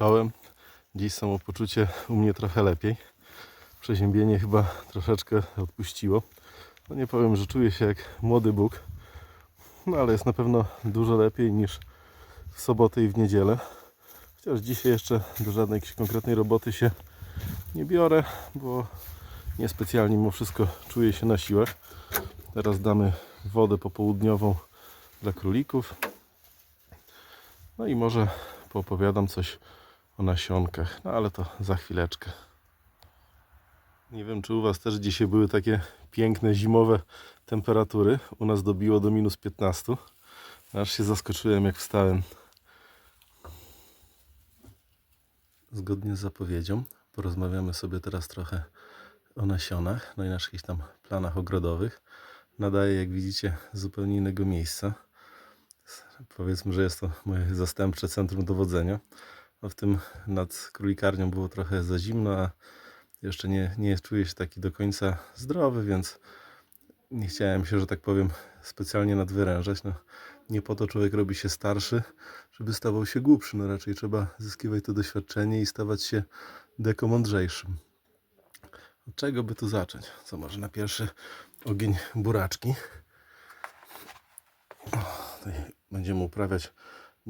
Czołem. Dziś samopoczucie u mnie trochę lepiej. Przeziębienie chyba troszeczkę odpuściło. No nie powiem, że czuję się jak młody Bóg, no ale jest na pewno dużo lepiej niż w sobotę i w niedzielę. Chociaż dzisiaj jeszcze do żadnej konkretnej roboty się nie biorę, bo niespecjalnie mimo wszystko czuję się na siłach. Teraz damy wodę popołudniową dla królików. No i może poopowiadam coś o nasionkach, no ale to za chwileczkę. Nie wiem, czy u Was też dzisiaj były takie piękne zimowe temperatury. U nas dobiło do minus 15. Aż się zaskoczyłem, jak wstałem. Zgodnie z zapowiedzią, porozmawiamy sobie teraz trochę o nasionach, no i naszych tam planach ogrodowych. Nadaję, jak widzicie, zupełnie innego miejsca. Powiedzmy, że jest to moje zastępcze centrum dowodzenia. No w tym nad królikarnią było trochę za zimno, a jeszcze nie, nie czuję się taki do końca zdrowy, więc nie chciałem się, że tak powiem, specjalnie nadwyrężać. No, nie po to człowiek robi się starszy, żeby stawał się głupszy. No raczej trzeba zyskiwać to doświadczenie i stawać się dekomądrzejszym. Od czego by tu zacząć? Co może na pierwszy ogień buraczki. O, będziemy uprawiać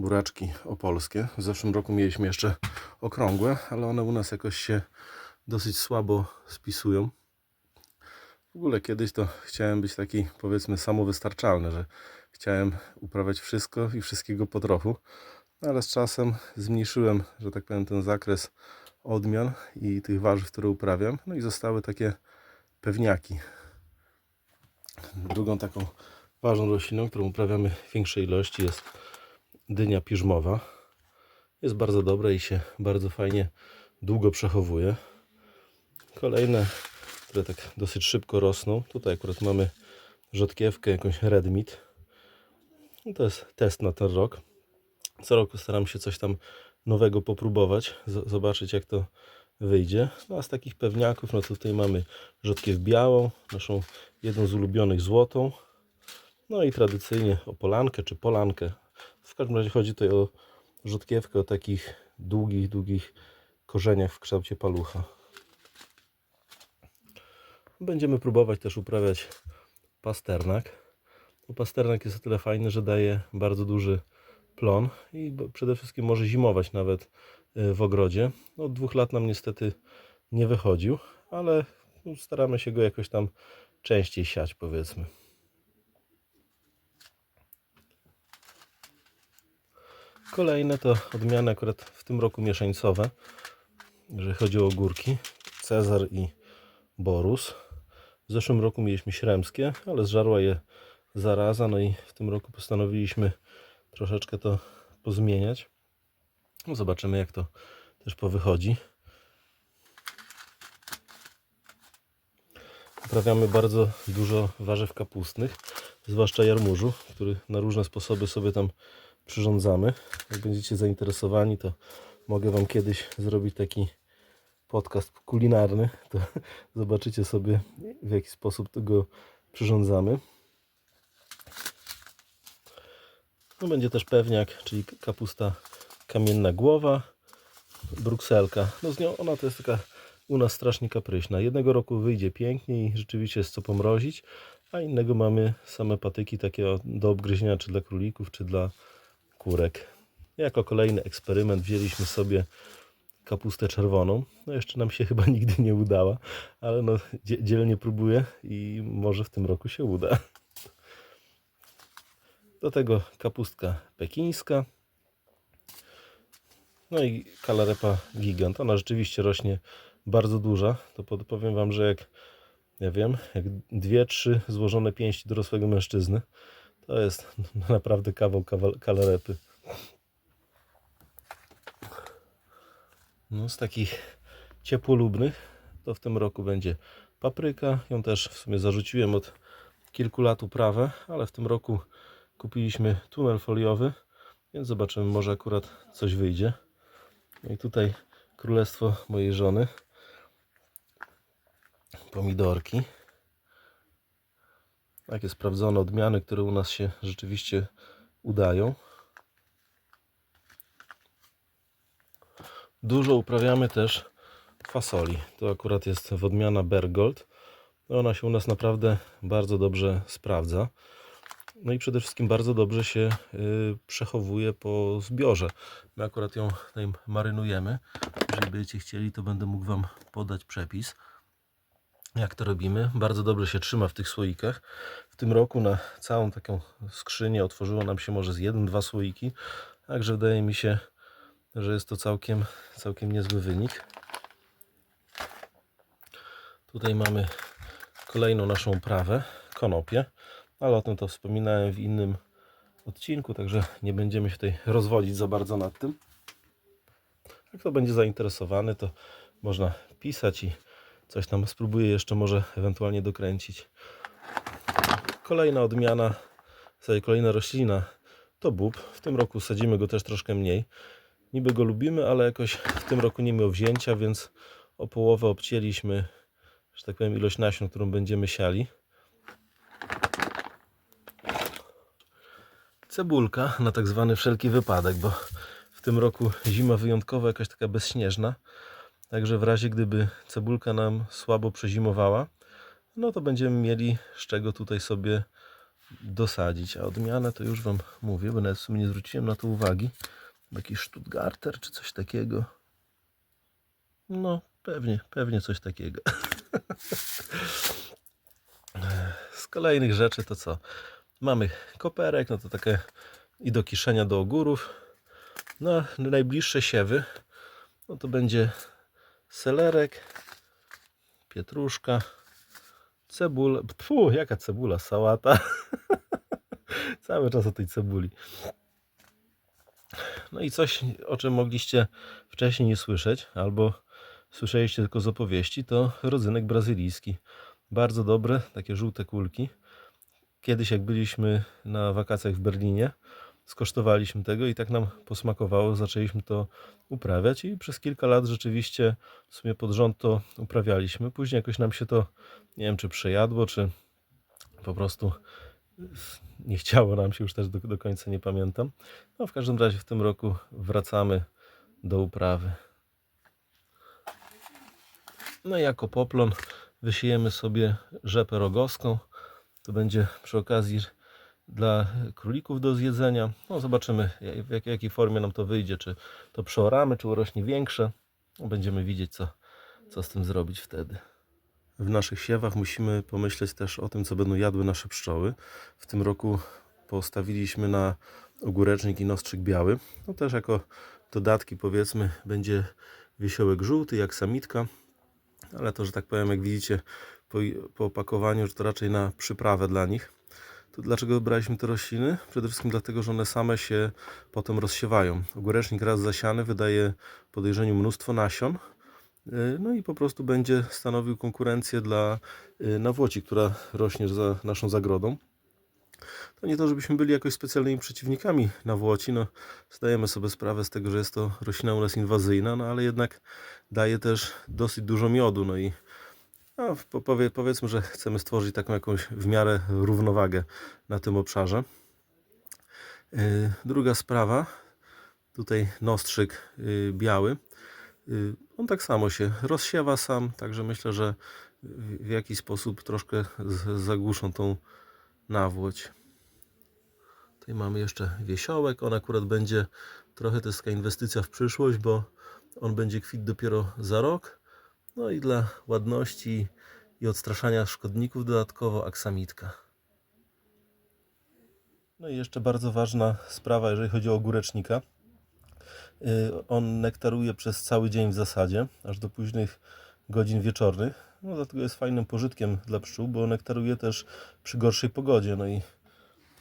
buraczki opolskie. W zeszłym roku mieliśmy jeszcze okrągłe, ale one u nas jakoś się dosyć słabo spisują. W ogóle kiedyś to chciałem być taki powiedzmy samowystarczalny, że chciałem uprawiać wszystko i wszystkiego po trochu, ale z czasem zmniejszyłem, że tak powiem, ten zakres odmian i tych warzyw, które uprawiam, no i zostały takie pewniaki. Drugą taką ważną rośliną, którą uprawiamy w większej ilości jest dynia piżmowa. Jest bardzo dobra i się bardzo fajnie długo przechowuje. Kolejne, które tak dosyć szybko rosną. Tutaj akurat mamy rzodkiewkę, jakąś redmit. I to jest test na ten rok. Co roku staram się coś tam nowego popróbować, zobaczyć jak to wyjdzie. No a z takich pewniaków, no tutaj mamy rzodkiew białą, naszą jedną z ulubionych złotą. No i tradycyjnie opolankę czy polankę. W każdym razie chodzi tutaj o rzodkiewkę o takich długich, długich korzeniach w kształcie palucha. Będziemy próbować też uprawiać pasternak. No, pasternak jest o tyle fajny, że daje bardzo duży plon i przede wszystkim może zimować nawet y, w ogrodzie. No, Od dwóch lat nam niestety nie wychodził, ale no, staramy się go jakoś tam częściej siać, powiedzmy. Kolejne to odmiany akurat w tym roku mieszańcowe, jeżeli chodzi o ogórki. Cezar i Borus. W zeszłym roku mieliśmy śremskie, ale zżarła je zaraza, no i w tym roku postanowiliśmy troszeczkę to pozmieniać. No zobaczymy jak to też powychodzi. Uprawiamy bardzo dużo warzyw kapustnych, zwłaszcza jarmużu, który na różne sposoby sobie tam przyrządzamy. Jak będziecie zainteresowani, to mogę Wam kiedyś zrobić taki podcast kulinarny, to zobaczycie sobie w jaki sposób tego przyrządzamy. No będzie też pewniak, czyli kapusta kamienna głowa, brukselka. No z nią ona to jest taka u nas strasznie kapryśna. Jednego roku wyjdzie pięknie i rzeczywiście jest co pomrozić, a innego mamy same patyki takie do obgryzienia czy dla królików, czy dla kurek. Jako kolejny eksperyment wzięliśmy sobie kapustę czerwoną. No jeszcze nam się chyba nigdy nie udała, ale no dzie- dzielnie próbuję i może w tym roku się uda. Do tego kapustka pekińska. No i kalarepa gigant. Ona rzeczywiście rośnie bardzo duża. To powiem Wam, że jak ja wiem, jak dwie, trzy złożone pięści dorosłego mężczyzny, to jest naprawdę kawał kalarepy. No z takich ciepłolubnych to w tym roku będzie papryka. Ją też w sumie zarzuciłem od kilku lat uprawę, ale w tym roku kupiliśmy tunel foliowy, więc zobaczymy, może akurat coś wyjdzie. No i tutaj królestwo mojej żony. Pomidorki. Takie sprawdzone odmiany, które u nas się rzeczywiście udają. Dużo uprawiamy też fasoli. To akurat jest wodmiana Bergold. Ona się u nas naprawdę bardzo dobrze sprawdza. No i przede wszystkim bardzo dobrze się y, przechowuje po zbiorze. My akurat ją tutaj marynujemy. Jeżeli będziecie chcieli, to będę mógł Wam podać przepis, jak to robimy. Bardzo dobrze się trzyma w tych słoikach. W tym roku na całą taką skrzynię otworzyło nam się może z jeden, dwa słoiki. Także wydaje mi się, że jest to całkiem, całkiem niezły wynik. Tutaj mamy kolejną naszą uprawę, konopię, ale o tym to wspominałem w innym odcinku, także nie będziemy się tutaj rozwodzić za bardzo nad tym. Jak kto będzie zainteresowany, to można pisać i coś tam spróbuję jeszcze może ewentualnie dokręcić. Kolejna odmiana, kolejna roślina to bób. W tym roku sadzimy go też troszkę mniej. Niby go lubimy, ale jakoś w tym roku nie miał wzięcia, więc o połowę obcięliśmy, że tak powiem, ilość nasion, którą będziemy siali. Cebulka na tak zwany wszelki wypadek, bo w tym roku zima wyjątkowo jakaś taka bezśnieżna. Także w razie gdyby cebulka nam słabo przezimowała, no to będziemy mieli z czego tutaj sobie dosadzić. A odmianę to już Wam mówię, bo nawet w sumie nie zwróciłem na to uwagi. Jakiś Stuttgarter czy coś takiego. No, pewnie, pewnie coś takiego. Z kolejnych rzeczy to co? Mamy koperek, no to takie i do kiszenia do ogórów. No, najbliższe siewy, no to będzie selerek, pietruszka, cebula. Pfu, jaka cebula, sałata. Cały czas o tej cebuli. No i coś, o czym mogliście wcześniej nie słyszeć, albo słyszeliście tylko z opowieści, to rodzynek brazylijski. Bardzo dobre, takie żółte kulki. Kiedyś jak byliśmy na wakacjach w Berlinie, skosztowaliśmy tego i tak nam posmakowało, zaczęliśmy to uprawiać i przez kilka lat rzeczywiście w sumie pod rząd to uprawialiśmy. Później jakoś nam się to, nie wiem czy przejadło, czy po prostu nie chciało nam się już też do, do końca, nie pamiętam. No w każdym razie w tym roku wracamy do uprawy. No i jako poplon wysiejemy sobie rzepę rogowską. To będzie przy okazji dla królików do zjedzenia. No zobaczymy w jak, jakiej formie nam to wyjdzie. Czy to przeoramy, czy urośnie większe. No, będziemy widzieć co, co z tym zrobić wtedy. W naszych siewach musimy pomyśleć też o tym, co będą jadły nasze pszczoły. W tym roku postawiliśmy na ogórecznik i nostrzyk biały. No też jako dodatki powiedzmy będzie wiesiołek żółty jak samitka. Ale to, że tak powiem, jak widzicie po, po opakowaniu, że to raczej na przyprawę dla nich. Dlaczego wybraliśmy te rośliny? Przede wszystkim dlatego, że one same się potem rozsiewają. Ogórecznik raz zasiany wydaje podejrzeniu mnóstwo nasion. Yy, No i po prostu będzie stanowił konkurencję dla yy, nawłoci, która rośnie za naszą zagrodą. To nie to, żebyśmy byli jakoś specjalnymi przeciwnikami nawłoci. No, zdajemy sobie sprawę z tego, że jest to roślina u nas inwazyjna, no ale jednak daje też dosyć dużo miodu. No i no, po- powie, powiedzmy, że chcemy stworzyć taką jakąś w miarę równowagę na tym obszarze. Yy, Druga sprawa, tutaj nostrzyk yy, biały. Yy, On tak samo się rozsiewa sam, także myślę, że w jakiś sposób troszkę zagłuszą tą nawłoć. Tutaj mamy jeszcze wiesiołek. On akurat będzie trochę to jest taka inwestycja w przyszłość, bo on będzie kwit dopiero za rok. No i dla ładności i odstraszania szkodników dodatkowo aksamitka. No i jeszcze bardzo ważna sprawa, jeżeli chodzi o ogórecznika. Yy, On nektaruje przez cały dzień w zasadzie, aż do późnych godzin wieczornych. No dlatego jest fajnym pożytkiem dla pszczół, bo nektaruje też przy gorszej pogodzie. No i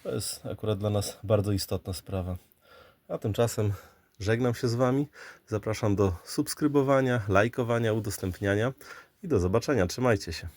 to jest akurat dla nas bardzo istotna sprawa. A tymczasem żegnam się z Wami. Zapraszam do subskrybowania, lajkowania, udostępniania i do zobaczenia. Trzymajcie się.